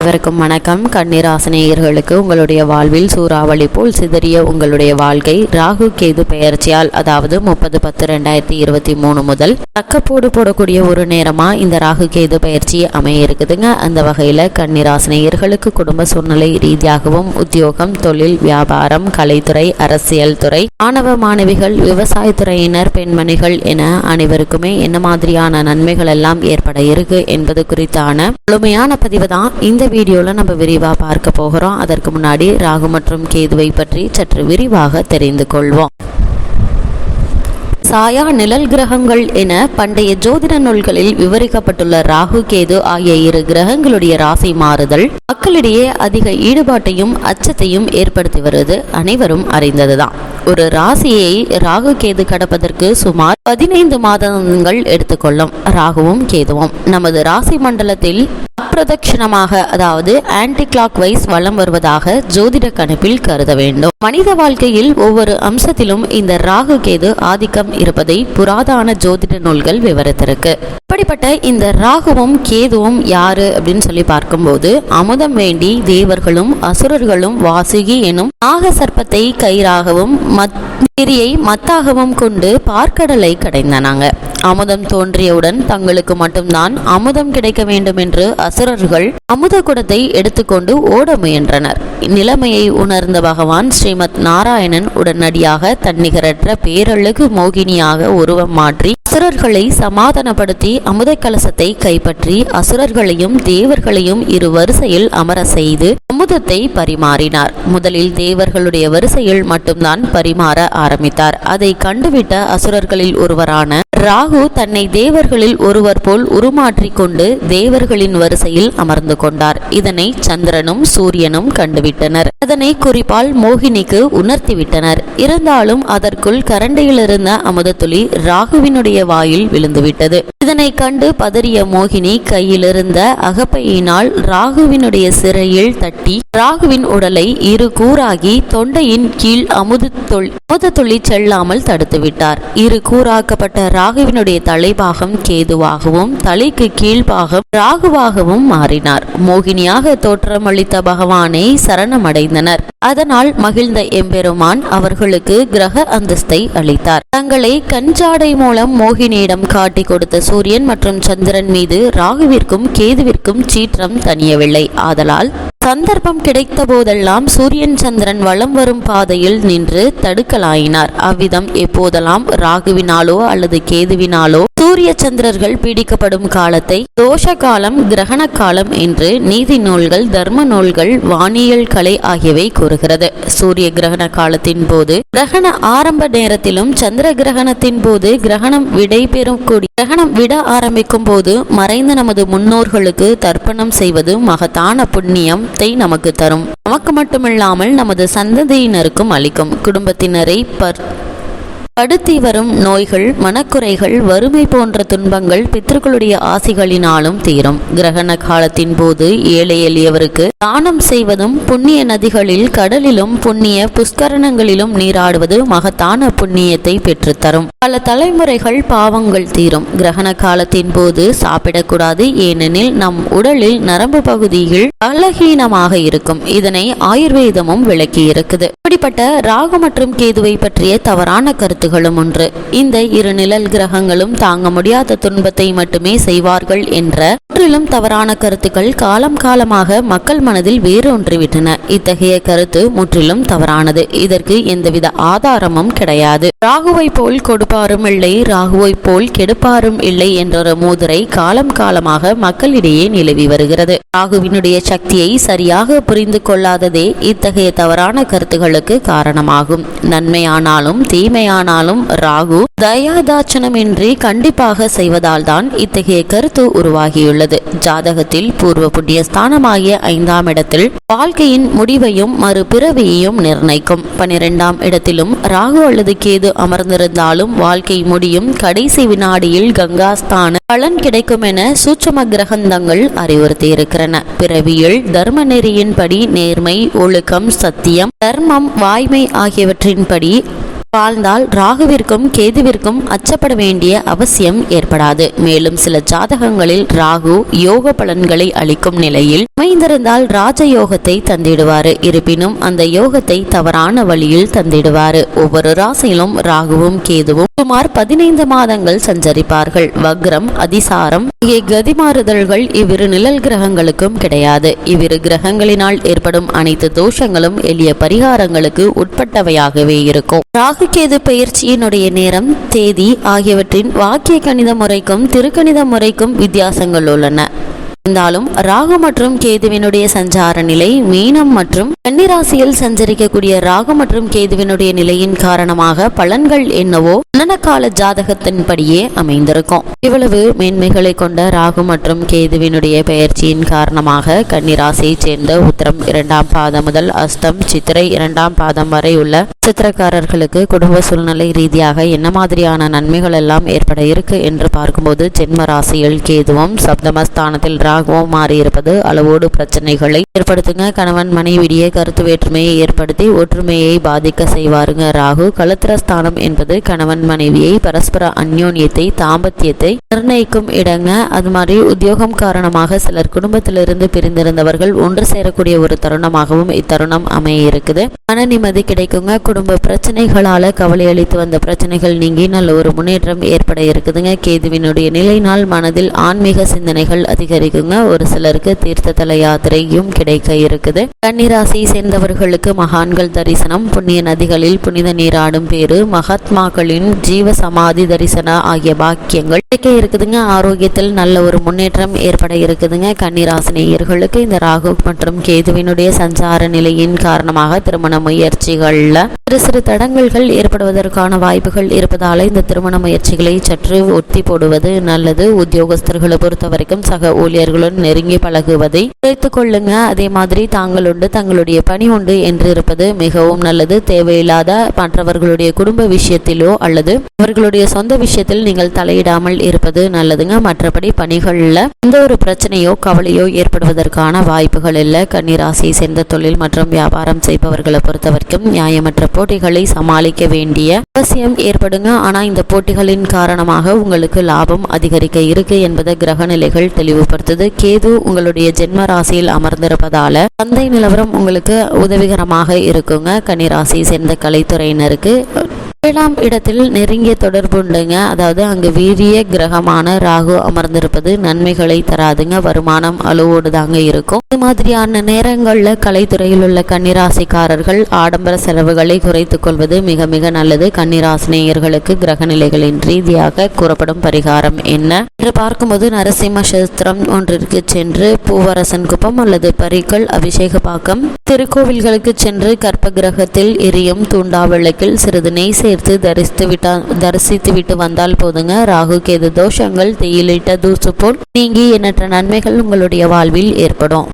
அனைவருக்கும் வணக்கம். கன்னிராசனேயர்களுக்கு உங்களுடைய வாழ்வில் சூறாவளி போல் சிதறிய உங்களுடைய வாழ்க்கை ராகு கேது பெயர்ச்சியால் அதாவது முப்பது பத்து ரெண்டாயிரத்தி இருபத்தி மூணு முதல் தக்கப்போடு போடக்கூடிய ஒரு நேரமா இந்த ராகு கேது பயிற்சி அமைய இருக்குதுங்க அந்த வகையில கன்னிராசனேயர்களுக்கு குடும்ப சூழ்நிலை ரீதியாகவும் உத்தியோகம் தொழில் வியாபாரம் கலைத்துறை அரசியல் துறை மாணவ மாணவிகள் விவசாயத்துறையினர் பெண்மணிகள் என அனைவருக்குமே என்ன மாதிரியான நன்மைகள் எல்லாம் ஏற்பட இருக்கு என்பது குறித்தான முழுமையான பதிவு தான் இந்த வீடியோவில் நம்ம விரிவாக பார்க்க போகிறோம். அதற்கு முன்னாடி ராகு மற்றும் கேதுவை பற்றி சற்று விரிவாக தெரிந்து கொள்வோம். சாயா நிழல் கிரகங்கள் என பண்டைய ஜோதிட நூல்களில் விவரிக்கப்பட்டுள்ள ராகு கேது ஆகிய இரு கிரகங்களுடைய ராசி மாறுதல் மக்களிடையே அதிக ஈடுபாட்டையும் அச்சத்தையும் ஏற்படுத்தி வருவது அனைவரும் அறிந்ததுதான். ஒரு ராசியை ராகு கேது கடப்பதற்கு சுமார் பதினைந்து மாதங்கள் எடுத்துக்கொள்ளும் ராகுவும் கேதுவும். நமது ராசி மண்டலத்தில் அப்பிரதட்சிணமாக அதாவது ஆன்டி கிளாக் வைஸ் வளம் வருவதாக ஜோதிட கணிப்பில் கருத வேண்டும். மனித வாழ்க்கையில் ஒவ்வொரு அம்சத்திலும் இந்த ராகு கேது ஆதிக்கம் இருப்பதை புராதான ஜோதிட நூல்கள் விவரித்திருக்கு. இப்படிப்பட்ட இந்த ராகுவும் கேதுவும் யாரு அப்படின்னு சொல்லி பார்க்கும்போது அமுதம் வேண்டி தேவர்களும் அசுரர்களும் வாசுகி எனும் நாக சர்ப்பத்தை கயிறாகவும் மத்திரியை மத்தாகவும் கொண்டு பார்க்கடலை கடைந்தனாங்க. அமுதம் தோன்றியவுடன் தங்களுக்கு மட்டும்தான் அமுதம் கிடைக்க வேண்டும் என்று அசுர அசுரர்கள் அமுத குடத்தை எடுத்துக்கொண்டு ஓட முயன்றனர். நிலைமையை உணர்ந்த பகவான் ஸ்ரீமத் நாராயணன் உடனடியாக தன்னிகரற்ற பேரழகு மோகினியாக உருவம் மாற்றி அசுரர்களை சமாதானப்படுத்தி அமுத கலசத்தை கைப்பற்றி அசுரர்களையும் தேவர்களையும் இரு வரிசையில் அமர செய்து அமுதத்தை பரிமாறினார். முதலில் தேவர்களுடைய வரிசையில் மட்டும்தான் பரிமாற ஆரம்பித்தார். அதை கண்டுவிட்ட அசுரர்களில் ஒருவரான ராகு தன்னை தேவர்களில் ஒருவர் போல் உருமாற்றிக் கொண்டு தேவர்களின் வரிசையில் அமர்ந்து கொண்டார். இதனை சந்திரனும் சூரியனும் கண்டுவிட்டனர். அதனை குறிப்பால் மோகினிக்கு உணர்த்திவிட்டனர். இருந்தாலும் அதற்குள் கரண்டையிலிருந்த அமுதத்துளி ராகுவினுடைய வாயில் விழுந்துவிட்டது. இதனை கண்டு பதறிய மோகினி கையிலிருந்த அகப்பையினால் ராகுவினுடைய சிறையில் தட்டி ராகுவின் உடலை இரு கூறாகி தொண்டையின் கீழ் அமுது அமுதத்துளி செல்லாமல் தடுத்துவிட்டார். இரு கூறாக்கப்பட்ட ராகுவினுடைய தலைபாகம் கேதுவாகவும் தலைக்கு கீழ்பாகம் ராகுவாகவும் மாறினார். மோகினியாக தோற்றமளித்த பகவானை சரணமடைந்தனர். அதனால் மகிழ்ந்த எம்பெருமான் அவர்களுக்கு கிரக அந்தஸ்தை அளித்தார். தங்களை கஞ்சாடை மூலம் மோகினியிடம் காட்டி கொடுத்த சூரியன் மற்றும் சந்திரன் மீது ராகுவிற்கும் கேதுவிற்கும் சீற்றம் தனியவில்லை ஆதலால் சந்தர்ப்பம் கிடைத்த போதெல்லாம் சூரியன் சந்திரன் வலம் வரும் பாதையில் நின்று தடுக்கலாயினார். அவ்விதம் எப்போதெல்லாம் ராகுவினாலோ அல்லது கேதுவினாலோ சூரிய சந்திரர்கள் பீடிக்கப்படும் காலத்தை தோஷ காலம் கிரகண காலம் என்று நீதி நூல்கள் தர்ம நூல்கள் வானியல் கலை ஆகியவை கூறுகிறது. சூரிய கிரகண காலத்தின் போது கிரகண ஆரம்ப நேரத்திலும் சந்திர கிரகணத்தின் போது கிரகணம் விடைபெறும் கூடி கூடிய கிரகணம் விட ஆரம்பிக்கும் போது மறைந்த நமது முன்னோர்களுக்கு தர்ப்பணம் செய்வது மகத்தான புண்ணியத்தை நமக்கு தரும். நமக்கு மட்டுமில்லாமல் நமது சந்ததியினருக்கும் அளிக்கும். குடும்பத்தினரை பர் அடுத்தி வரும் நோய்கள் மனக்குறைகள் வறுமை போன்ற துன்பங்கள் பித்தர்களுடைய ஆசிகளினாலும் தீரும். கிரகண காலத்தின் போது ஏழை எளியவருக்கு தானம் செய்வதும் புண்ணிய நதிகளில் கடலிலும் புண்ணிய புஷ்கரணங்களிலும் நீராடுவது மகத்தான புண்ணியத்தை பெற்றுத்தரும். பல தலைமுறைகள் பாவங்கள் தீரும். கிரகண காலத்தின் போது சாப்பிடக்கூடாது ஏனெனில் நம் உடலில் நரம்பு பகுதியில் பலகீனமாக இருக்கும். இதனை ஆயுர்வேதமும் விளக்கி இருக்குது இப்படிப்பட்ட ராகு மற்றும் கேதுவை பற்றிய தவறான கருத்து கருத்துகளும் ஒன்று. இந்த இரு நிழல் கிரகங்களும் தாங்க முடியாத துன்பத்தை மட்டுமே செய்வார்கள் என்ற முற்றிலும் தவறான கருத்துக்கள் காலம் காலமாக மக்கள் மனதில் வேரூன்றிவிட்டன. இத்தகைய கருத்து முற்றிலும் தவறானது. இதற்கு எந்தவித ஆதாரமும் கிடையாது. ராகுவை போல் கொடுப்பாரும் இல்லை ராகுவை போல் கெடுப்பாரும் இல்லை என்ற மூதுரை காலம் காலமாக மக்களிடையே நிலவி வருகிறது. ராகுவினுடைய சக்தியை சரியாக புரிந்து கொள்ளாததே இத்தகைய தவறான கருத்துகளுக்கு காரணமாகும். நன்மையானாலும் தீமையானாலும் ராகு தயாதாட்சணமின்றி கண்டிப்பாக செய்வதால் தான் இத்தகைய கருத்து உருவாகியுள்ளது. ஜாதகத்தில் பூர்வ புண்ணிய ஸ்தானமாகிய ஐந்தாம் இடத்தில் வாழ்க்கையின் முடிவையும் மறுபிறவியையும் நிர்ணயிக்கும். பனிரெண்டாம் இடத்திலும் ராகு அல்லது கேது அமர்ந்திருந்தாலும் வாழ்க்கை முடியும் கடைசி வினாடியில் கங்காஸ்தான பலன் கிடைக்கும் என சூட்சம கிரகந்தங்கள் அறிவுறுத்தியிருக்கிறன பிறவியில் தர்ம நெறியின்படி நேர்மை ஒழுக்கம் சத்தியம் தர்மம் வாய்மை ஆகியவற்றின்படி வாழ்ந்தால் ராகுவிற்கும் கேதுவிற்கும் அச்சப்பட வேண்டிய அவசியம் ஏற்படாது. மேலும் சில ஜாதகங்களில் ராகு யோக பலன்களை அளிக்கும் நிலையில் அமைந்திருந்தால் ராஜயோகத்தை தந்திடுவார். இருப்பினும் அந்த யோகத்தை தவறான வழியில் தந்திடுவார். ஒவ்வொரு ராசியிலும் ராகுவும் கேதுவும் சுமார் பதினைந்து மாதங்கள் சஞ்சரிப்பார்கள். வக்ரம் அதிசாரம் கதி கதிமாறுதல்கள் இவ்விரு நிழல் கிரகங்களுக்கும் கிடையாது. இவ்விரு கிரகங்களினால் ஏற்படும் அனைத்து தோஷங்களும் எளிய பரிகாரங்களுக்கு உட்பட்டவையாகவே இருக்கும். ராகு ராகுகேது பயிற்சியினுடைய நேரம் தேதி ஆகியவற்றின் வாக்கிய கணித முறைக்கும் திருக்கணித முறைக்கும் வித்தியாசங்கள் உள்ளன. இருந்தாலும் ராகு மற்றும் கேதுவினுடைய சஞ்சார நிலை மீனம் மற்றும் கன்னிராசியில் சஞ்சரிக்கக்கூடிய ராகு மற்றும் கேதுவினுடைய நிலையின் காரணமாக பலன்கள் என்னவோ கால ஜாதகத்தின்படியே அமைந்திருக்கும். இவ்வளவு மேன்மைகளை கொண்ட ராகு மற்றும் கேதுவினுடைய பயிற்சியின் காரணமாக கன்னிராசியைச் சேர்ந்த உத்தரம் இரண்டாம் பாதம் முதல் அஸ்தம் சித்திரை இரண்டாம் பாதம் வரை உள்ள நட்சத்திரக்காரர்களுக்கு குடும்ப சூழ்நிலை ரீதியாக என்ன மாதிரியான நன்மைகள் எல்லாம் ஏற்பட இருக்கு என்று பார்க்கும்போது ஜென்ம ராசியில் கேதுவும் சப்தமஸ்தானத்தில் ராகுவும் மாறியிருப்பது அளவோடு பிரச்சனைகளை ஏற்படுத்துங்க. கணவன் மனைவிடிய கருத்து வேற்றுமையை ஏற்படுத்தி ஒற்றுமையை பாதிக்க செய்வாருங்க. ராகு கலத்திரஸ்தானம் என்பது கணவன் மனைவியை பரஸ்பர அந்யோன்யத்தை தாம்பத்தியத்தை நிர்ணயிக்கும் இடங்க. அது மாதிரி உத்தியோகம் காரணமாக சிலர் குடும்பத்திலிருந்து பிரிந்திருந்தவர்கள் ஒன்று சேரக்கூடிய ஒரு தருணமாகவும் இத்தருணம் அமைய இருக்குது. மன நிம்மதி கிடைக்குங்க. குடும்ப பிரச்சனைகளால் கவலை அளித்து வந்த பிரச்சனைகள் நீங்கி நல்ல ஒரு முன்னேற்றம் ஏற்பட இருக்குதுங்க. கேதுவினுடைய நிலையினால் மனதில் ஆன்மீக சிந்தனைகள் அதிகரிக்குங்க. ஒரு சிலருக்கு தீர்த்த தல யாத்திரையும் கிடைக்க இருக்குது. கன்னிராசியை சேர்ந்தவர்களுக்கு மகான்கள் தரிசனம். புண்ணிய நதிகளில் புனித நீராடும் பேரு மகாத்மாக்களின் ஜீவ சமாதி தரிசன ஆகிய பாக்கியங்கள் கிடைக்க இருக்குதுங்க. ஆரோக்கியத்தில் நல்ல ஒரு முன்னேற்றம் ஏற்பட இருக்குதுங்க. கன்னிராசினியர்களுக்கு இந்த ராகு மற்றும் கேதுவினுடைய சஞ்சார நிலையின் காரணமாக திருமண முயற்சிகள்ல சிறு சிறு தடங்கல்கள் ஏற்படுவதற்கான வாய்ப்புகள் இருப்பதால் இந்த திருமண முயற்சிகளை சற்று ஒத்தி போடுவது நல்லது. உத்தியோகஸ்தர்களை பொறுத்த வரைக்கும் சக ஊழியர்களுடன் நெருங்கி பழகுவதை குறைத்துக் கொள்ளுங்க. அதே மாதிரி தாங்கள் உண்டு தங்களுடைய பணி உண்டு என்று இருப்பது மிகவும் நல்லது. தேவையில்லாத மற்றவர்களுடைய குடும்ப விஷயத்திலோ அல்லது அவர்களுடைய சொந்த விஷயத்தில் நீங்கள் தலையிடாமல் இருப்பது நல்லதுங்க. மற்றபடி பணிகளில் எந்த ஒரு பிரச்சனையோ கவலையோ ஏற்படுவதற்கான வாய்ப்புகள் இல்லை. கன்னிராசியை சேர்ந்த தொழில் மற்றும் வியாபாரம் செய்பவர்களை பொறுத்த வரைக்கும் நியாயமற்ற போட்டிகளை சமாளிக்க வேண்டிய அவசியம் ஏற்படுங்க. ஆனா இந்த போட்டிகளின் காரணமாக உங்களுக்கு லாபம் அதிகரிக்க இருக்கு என்பதை கிரக நிலைகள் தெளிவுபடுத்துது. கேது உங்களுடைய ஜென்ம ராசியில் அமர்ந்திருப்பதால சந்தை நிலவரம் உங்களுக்கு உதவிகரமாக இருக்குங்க. கன்னிராசியை சேர்ந்த கலைத்துறையினருக்கு ஏழாம் இடத்தில் நெருங்கிய தொடர்பு உண்டுங்க. அதாவது அங்கு வீரிய கிரகமான ராகு அமர்ந்திருப்பது நன்மைகளை தராதுங்க. வருமானம் அளவோடு தாங்க இருக்கும். இது மாதிரியான நேரங்களில் கலைத்துறையில் உள்ள கன்னிராசிக்காரர்கள் ஆடம்பர செலவுகளை குறைத்துக் கொள்வது மிக மிக நல்லது. கன்னிராசினியர்களுக்கு கிரக நிலைகளின் ரீதியாக கூறப்படும் பரிகாரம் என்ன? என்று பார்க்கும்போது நரசிம்ம சஸ்திரம் ஒன்றிற்கு சென்று பூவரசன் குப்பம் அல்லது பரிக்கல் அபிஷேக பாக்கம் திருக்கோவில்களுக்கு சென்று கற்ப கிரகத்தில் எரியும் தூண்டா விளக்கில் சிறிது நெய் சேர்த்து தரிசித்து விட்டா தரிசித்து விட்டு வந்தால் போதுங்க. ராகு கேது தோஷங்கள் தேயிலிட்ட தூசு போல் நீங்கி எண்ணற்ற நன்மைகள் உங்களுடைய வாழ்வில் ஏற்படும்.